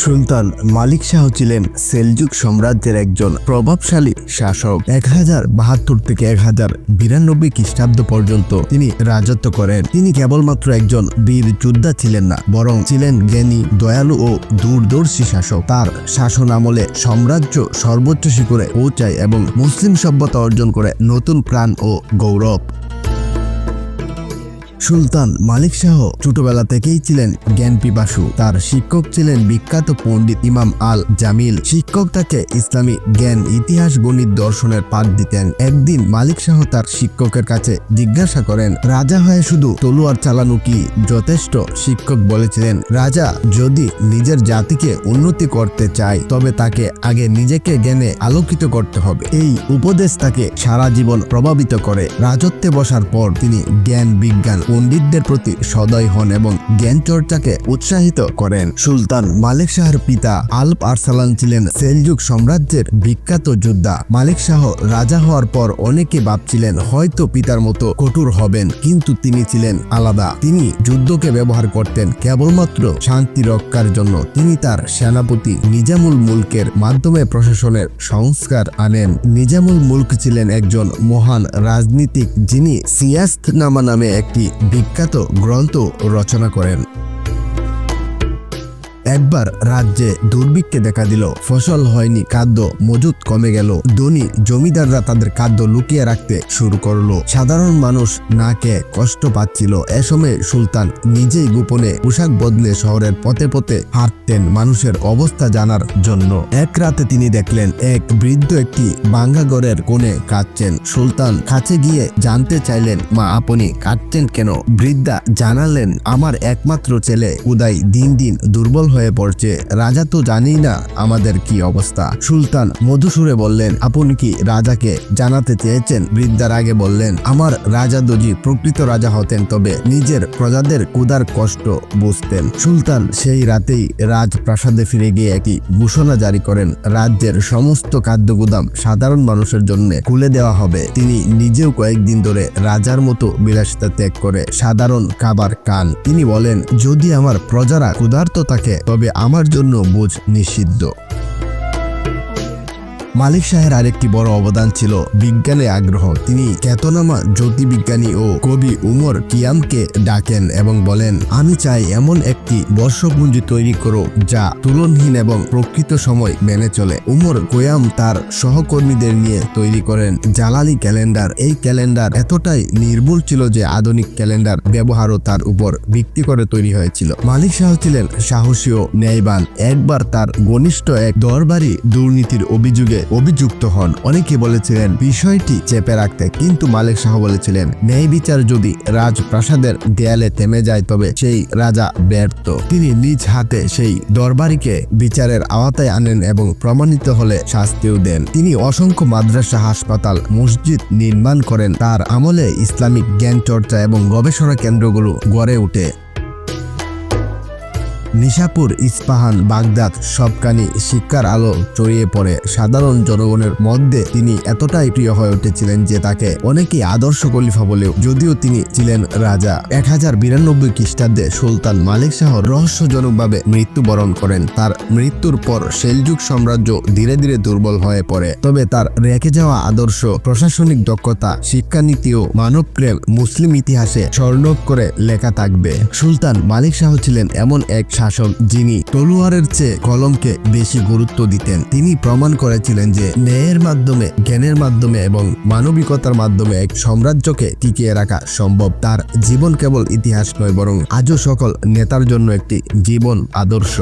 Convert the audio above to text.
সুলতান মালিক শাহ ছিলেন সেলজুক সাম্রাজ্যের একজন প্রভাবশালী শাসক। এক হাজার বাহাত্তর থেকে এক হাজার বিরানব্বই খ্রিস্টাব্দ পর্যন্ত তিনি রাজত্ব করেন। তিনি কেবলমাত্র একজন বীর যোদ্ধা ছিলেন না, বরং ছিলেন জ্ঞানী, দয়ালু ও দূরদর্শী শাসক। তার শাসন আমলে সাম্রাজ্য সর্বোচ্চ শিখরে পৌঁছায় এবং মুসলিম সভ্যতা অর্জন করে নতুন প্রাণ ও গৌরব। সুলতান মালিক শাহ ছোটবেলা থেকেই ছিলেন জ্ঞান পিপাসু তার শিক্ষক ছিলেন বিখ্যাত পণ্ডিত ইমাম আল জামিল। শিক্ষক তাকে ইসলামী জ্ঞান, ইতিহাস, গণিত দর্শনের পাঠ দিতেন। একদিন মালিক শাহ তার শিক্ষকের কাছে জিজ্ঞাসা করেন, রাজা হয়ে শুধু তলোয়ার চালানো কি যথেষ্ট? শিক্ষক বলেছিলেন, রাজা যদি নিজের জাতিকে উন্নতি করতে চায়, তবে তাকে আগে নিজেকে জ্ঞানে আলোকিত করতে হবে। এই উপদেশ তাকে সারা জীবন প্রভাবিত করে। রাজত্বে বসার পর তিনি জ্ঞান বিজ্ঞান পণ্ডিতদের প্রতি সদয় হন এবং জ্ঞান চর্চাকে উৎসাহিত করেন। সুলতান মালিক শাহর পিতা আলপ আরসালান ছিলেন সেলজুক সাম্রাজ্যের বিখ্যাত যোদ্ধা। মালিক শাহ রাজা হওয়ার পর অনেকে ভাবছিলেন, হয়তো পিতার মতো কঠোর হবেন। কিন্তু তিনি ছিলেন আলাদা। তিনি যুদ্ধকে ব্যবহার করতেন কেবলমাত্র শান্তি রক্ষার জন্য। তিনি তার সেনাপতি নিজামুল মুলকের মাধ্যমে প্রশাসনের সংস্কার আনেন। নিজামুল মুলক ছিলেন একজন মহান রাজনীতিক যিনি সিয়াস্তনামা নামে একটি বিখ্যাত গ্রন্থ রচনা করেন। একবার রাজ্যে দুর্ভিক্ষে দেখা দিল। ফসল হয়নি, খাদ্য মজুদ কমে গেল। ধনী জমিদাররা তাদের খাদ্য লুকিয়ে রাখতে শুরু করল। সাধারণ মানুষ না খেয়ে কষ্ট পাচ্ছিল। এ সময় সুলতান নিজেই গোপনে পোশাক বদলে শহরের পথে পথে হাঁটতেন মানুষের অবস্থা জানার জন্য। এক রাতে তিনি দেখলেন, এক বৃদ্ধ একটি বাঙ্গাগড়ের কোণে কাঁদছেন। সুলতান কাছে গিয়ে জানতে চাইলেন, মা, আপনি কাঁদছেন কেন? বৃদ্ধা জানালেন, আমার একমাত্র ছেলে উদয় দিন দিন দুর্বল হয়ে পড়ছে। রাজা তো জানেই না আমাদের কি অবস্থা। সুলতান মধুসুরে বললেন, আপন কি রাজাকে জানাতে চেয়েছেন? বৃদ্ধার আগে বললেন, আমার রাজা দজি প্রকৃত রাজা হতেন, তবে নিজের প্রজাদের কুদার কষ্ট বুঝতেন। সুলতান সেই রাতেই রাজপ্রাসাদে ফিরে গিয়ে একটি ঘোষণা জারি করেন, রাজ্যের সমস্ত খাদ্য গুদাম সাধারণ মানুষের জন্য খুলে দেওয়া হবে। তিনি নিজেও কয়েকদিন ধরে রাজার মতো বিলাসিতা ত্যাগ করে সাধারণ খাবার খান। তিনি বলেন, যদি আমার প্রজারা ক্ষুধার্ত থাকে তবে আমার জন্য বোঝ নিষিদ্ধ। মালিক শাহের আরেকটি বড় অবদান ছিল বিজ্ঞানে আগ্রহ। তিনি খ্যাতনামা জ্যোতির্বিজ্ঞানী ও কবি উমর কিয়ামকে ডাকেন এবং বলেন, আমি চাই এমন একটি বর্ষপুঞ্জি তৈরি করো যা তুলনহীন এবং প্রকৃত সময় মেনে চলে। উমর কোয়াম তার সহকর্মীদের নিয়ে তৈরি করেন জালালি ক্যালেন্ডার। এই ক্যালেন্ডার এতটাই নির্ভুল ছিল যে আধুনিক ক্যালেন্ডার ব্যবহারও তার উপর ভিত্তি করে তৈরি হয়েছিল। মালিক শাহ ছিলেন সাহসী ও ন্যায়বান। একবার তার ঘনিষ্ঠ এক দরবারি দুর্নীতির অভিযোগে অভিযুক্ত হন। অনেকে বলেছিলেন, বিষয়টি চেপে রাখতে, কিন্তু মালিক শাহ বলেছিলেন, ন্যায় বিচার যদি রাজপ্রাসাদের দেয়ালে থেমে যায়, তবে সেই রাজা ব্যর্থ। তিনি নিজ হাতে সেই দরবারিকে বিচারের আওতায় আনেন এবং প্রমাণিত হলে শাস্তিও দেন। তিনি অসংখ্য মাদ্রাসা, হাসপাতাল, মসজিদ নির্মাণ করেন। তার আমলে ইসলামিক জ্ঞান চর্চা এবং গবেষণা কেন্দ্রগুলো গড়ে ওঠে। নিশাপুর, ইস্পাহান, বাগদাদ সবখানি শিক্ষার আলো ছড়িয়ে পড়ে। সাধারণ জনগণের মধ্যে তিনি এতটাই প্রিয় হয়ে উঠেছিলেন যে তাকে অনেকেই আদর্শ খলিফা বলেও যদিও তিনি ছিলেন রাজা। এক হাজার বিরানব্বই খ্রিস্টাব্দে সুলতান মালিক শাহ রহস্যজনকভাবে মৃত্যুবরণ করেন। তার মৃত্যুর পর সেলজুক সাম্রাজ্য ধীরে ধীরে দুর্বল হয়ে পড়ে। তবে তার রেখে যাওয়া আদর্শ, প্রশাসনিক দক্ষতা, শিক্ষানীতি ও মানবপ্রেম মুসলিম ইতিহাসে স্বর্ণক করে লেখা থাকবে। সুলতান মালিক শাহ ছিলেন এমন এক শাসক যিনি তলোয়ারের চেয়ে কলমকে বেশি গুরুত্ব দিতেন। তিনি প্রমাণ করেছিলেন যে ন্যায়ের মাধ্যমে, জ্ঞানের মাধ্যমে এবং মানবিকতার মাধ্যমে এক সাম্রাজ্যকে টিকিয়ে রাখা সম্ভব। তার জীবন কেবল ইতিহাস নয়, বরং আজও সকল নেতার জন্য একটি জীবন আদর্শ।